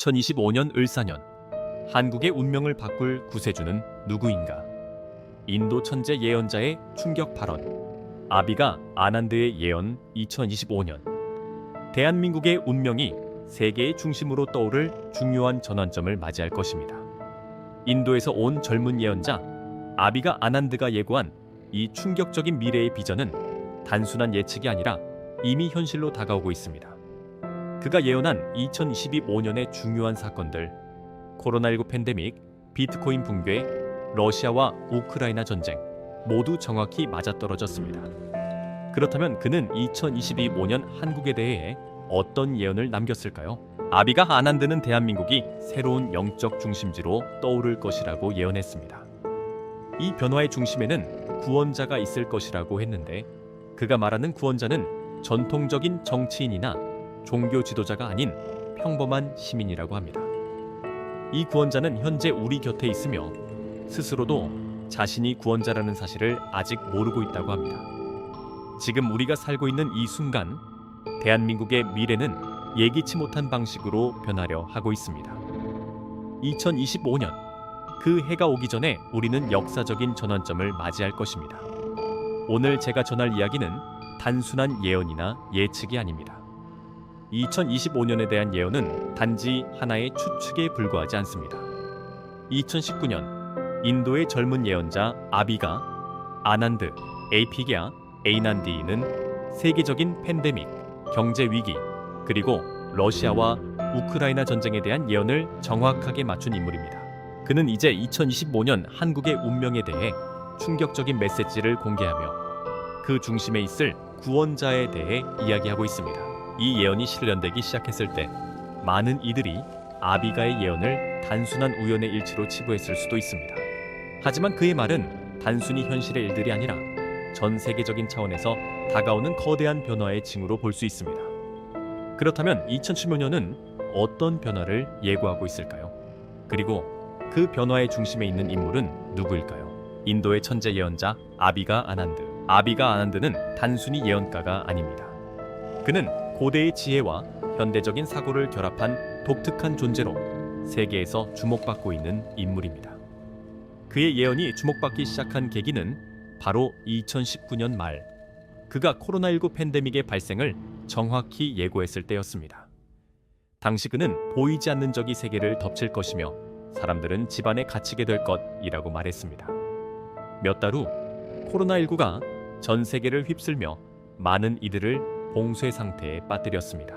2025년 을사년 한국의 운명을 바꿀 구세주는 누구인가? 인도 천재 예언자의 충격 발언. 아비가 아난드의 예언 2025년. 대한민국의 운명이 세계의 중심으로 떠오를 중요한 전환점을 맞이할 것입니다. 인도에서 온 젊은 예언자 아비가 아난드가 예고한 이 충격적인 미래의 비전은 단순한 예측이 아니라 이미 현실로 다가오고 있습니다. 그가 예언한 2025년의 중요한 사건들 코로나19 팬데믹, 비트코인 붕괴, 러시아와 우크라이나 전쟁 모두 정확히 맞아떨어졌습니다. 그렇다면 그는 2025년 한국에 대해 어떤 예언을 남겼을까요? 아비가 아난드는 대한민국이 새로운 영적 중심지로 떠오를 것이라고 예언했습니다. 이 변화의 중심에는 구원자가 있을 것이라고 했는데 그가 말하는 구원자는 전통적인 정치인이나 종교 지도자가 아닌 평범한 시민이라고 합니다. 이 구원자는 현재 우리 곁에 있으며 스스로도 자신이 구원자라는 사실을 아직 모르고 있다고 합니다. 지금 우리가 살고 있는 이 순간 대한민국의 미래는 예기치 못한 방식으로 변하려 하고 있습니다. 2025년 그 해가 오기 전에 우리는 역사적인 전환점을 맞이할 것입니다. 오늘 제가 전할 이야기는 단순한 예언이나 예측이 아닙니다. 2025년에 대한 예언은 단지 하나의 추측에 불과하지 않습니다. 2019년 인도의 젊은 예언자 아비가 아난드, 에이피게아, 에이난디는 세계적인 팬데믹, 경제 위기, 그리고 러시아와 우크라이나 전쟁에 대한 예언을 정확하게 맞춘 인물입니다. 그는 이제 2025년 한국의 운명에 대해 충격적인 메시지를 공개하며 그 중심에 있을 구원자에 대해 이야기하고 있습니다. 이 예언이 실현되기 시작했을 때 많은 이들이 아비가의 예언을 단순한 우연의 일치로 치부했을 수도 있습니다. 하지만 그의 말은 단순히 현실의 일들이 아니라 전 세계적인 차원에서 다가오는 거대한 변화의 징후로 볼 수 있습니다. 그렇다면 2015년은 어떤 변화를 예고하고 있을까요? 그리고 그 변화의 중심에 있는 인물은 누구일까요? 인도의 천재 예언자 아비가 아난드. 아비가 아난드는 단순히 예언가가 아닙니다. 그는 고대의 지혜와 현대적인 사고를 결합한 독특한 존재로 세계에서 주목받고 있는 인물입니다. 그의 예언이 주목받기 시작한 계기는 바로 2019년 말 그가 코로나19 팬데믹의 발생을 정확히 예고했을 때였습니다. 당시 그는 보이지 않는 적이 세계를 덮칠 것이며 사람들은 집안에 갇히게 될 것이라고 말했습니다. 몇 달 후 코로나19가 전 세계를 휩쓸며 많은 이들을 봉쇄 상태에 빠뜨렸습니다.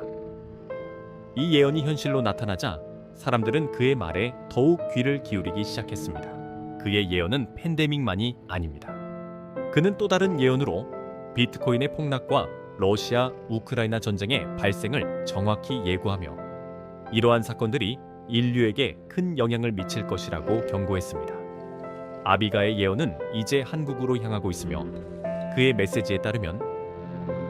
이 예언이 현실로 나타나자 사람들은 그의 말에 더욱 귀를 기울이기 시작했습니다. 그의 예언은 팬데믹만이 아닙니다. 그는 또 다른 예언으로 비트코인의 폭락과 러시아 우크라이나 전쟁의 발생을 정확히 예고하며 이러한 사건들이 인류에게 큰 영향을 미칠 것이라고 경고했습니다. 아비가의 예언은 이제 한국으로 향하고 있으며 그의 메시지에 따르면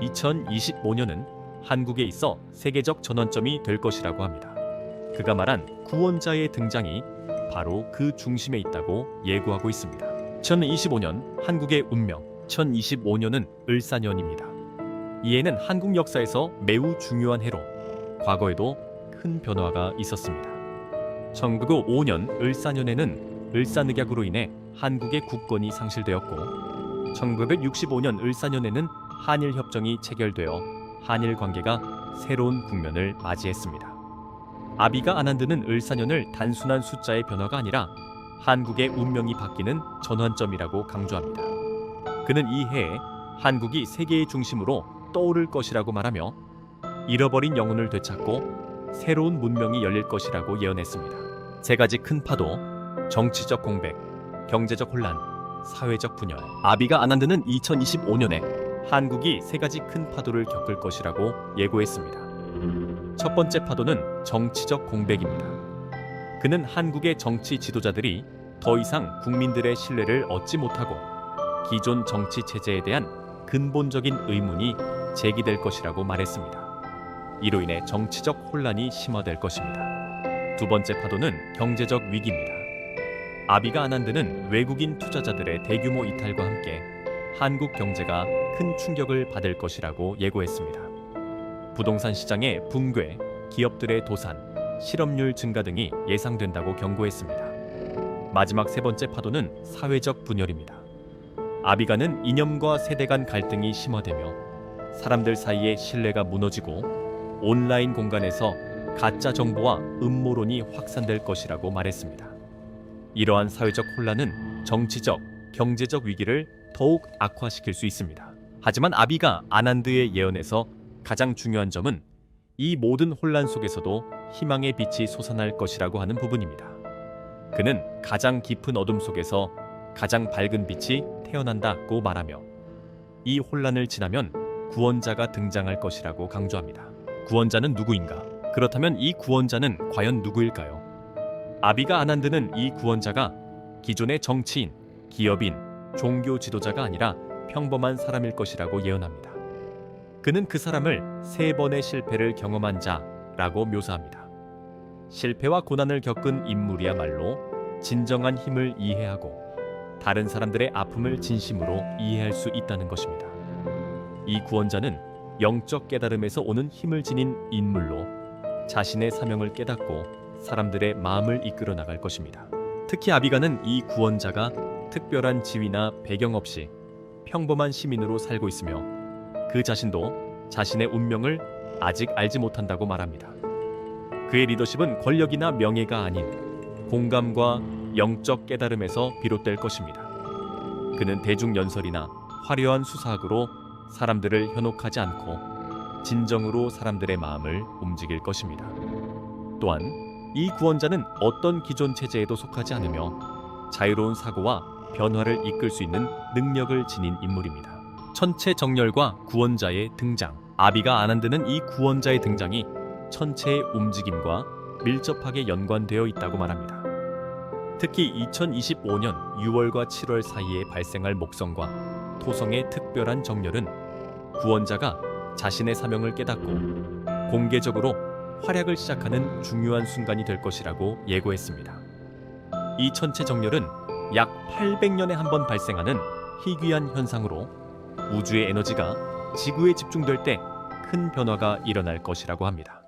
2025년은 한국에 있어 세계적 전환점이 될 것이라고 합니다. 그가 말한 구원자의 등장이 바로 그 중심에 있다고 예고하고 있습니다. 2025년 한국의 운명, 2025년은 을사년입니다. 이 해는 한국 역사에서 매우 중요한 해로 과거에도 큰 변화가 있었습니다. 1905년 을사년에는 을사늑약으로 인해 한국의 국권이 상실되었고 1965년 을사년에는 한일 협정이 체결되어 한일 관계가 새로운 국면을 맞이했습니다. 아비가 아난드는 을사년을 단순한 숫자의 변화가 아니라 한국의 운명이 바뀌는 전환점이라고 강조합니다. 그는 이 해에 한국이 세계의 중심으로 떠오를 것이라고 말하며 잃어버린 영혼을 되찾고 새로운 문명이 열릴 것이라고 예언했습니다. 세 가지 큰 파도, 정치적 공백, 경제적 혼란, 사회적 분열. 아비가 아난드는 2025년에 한국이 세 가지 큰 파도를 겪을 것이라고 예고했습니다. 첫 번째 파도는 정치적 공백입니다. 그는 한국의 정치 지도자들이 더 이상 국민들의 신뢰를 얻지 못하고 기존 정치 체제에 대한 근본적인 의문이 제기될 것이라고 말했습니다. 이로 인해 정치적 혼란이 심화될 것입니다. 두 번째 파도는 경제적 위기입니다. 아비가 아난드는 외국인 투자자들의 대규모 이탈과 함께 한국 경제가 큰 충격을 받을 것이라고 예고했습니다. 부동산 시장의 붕괴, 기업들의 도산, 실업률 증가 등이 예상된다고 경고했습니다. 마지막 세 번째 파도는 사회적 분열입니다. 아비가는 이념과 세대 간 갈등이 심화되며 사람들 사이의 신뢰가 무너지고 온라인 공간에서 가짜 정보와 음모론이 확산될 것이라고 말했습니다. 이러한 사회적 혼란은 정치적, 경제적 위기를 더욱 악화시킬 수 있습니다. 하지만 아비가 아난드의 예언에서 가장 중요한 점은 이 모든 혼란 속에서도 희망의 빛이 솟아날 것이라고 하는 부분입니다. 그는 가장 깊은 어둠 속에서 가장 밝은 빛이 태어난다고 말하며 이 혼란을 지나면 구원자가 등장할 것이라고 강조합니다. 구원자는 누구인가? 그렇다면 이 구원자는 과연 누구일까요? 아비가 아난드는 이 구원자가 기존의 정치인, 기업인, 종교 지도자가 아니라 평범한 사람일 것이라고 예언합니다. 그는 그 사람을 세 번의 실패를 경험한 자라고 묘사합니다. 실패와 고난을 겪은 인물이야말로 진정한 힘을 이해하고 다른 사람들의 아픔을 진심으로 이해할 수 있다는 것입니다. 이 구원자는 영적 깨달음에서 오는 힘을 지닌 인물로 자신의 사명을 깨닫고 사람들의 마음을 이끌어 나갈 것입니다. 특히 아비가는 이 구원자가 특별한 지위나 배경 없이 평범한 시민으로 살고 있으며 그 자신도 자신의 운명을 아직 알지 못한다고 말합니다. 그의 리더십은 권력이나 명예가 아닌 공감과 영적 깨달음에서 비롯될 것입니다. 그는 대중 연설이나 화려한 수사학으로 사람들을 현혹하지 않고 진정으로 사람들의 마음을 움직일 것입니다. 또한 이 구원자는 어떤 기존 체제에도 속하지 않으며 자유로운 사고와 변화를 이끌 수 있는 능력을 지닌 인물입니다. 천체 정렬과 구원자의 등장. 아비가 아난드는 이 구원자의 등장이 천체의 움직임과 밀접하게 연관되어 있다고 말합니다. 특히 2025년 6월과 7월 사이에 발생할 목성과 토성의 특별한 정렬은 구원자가 자신의 사명을 깨닫고 공개적으로 활약을 시작하는 중요한 순간이 될 것이라고 예고했습니다. 이 천체 정렬은 약 800년에 한 번 발생하는 희귀한 현상으로 우주의 에너지가 지구에 집중될 때 큰 변화가 일어날 것이라고 합니다.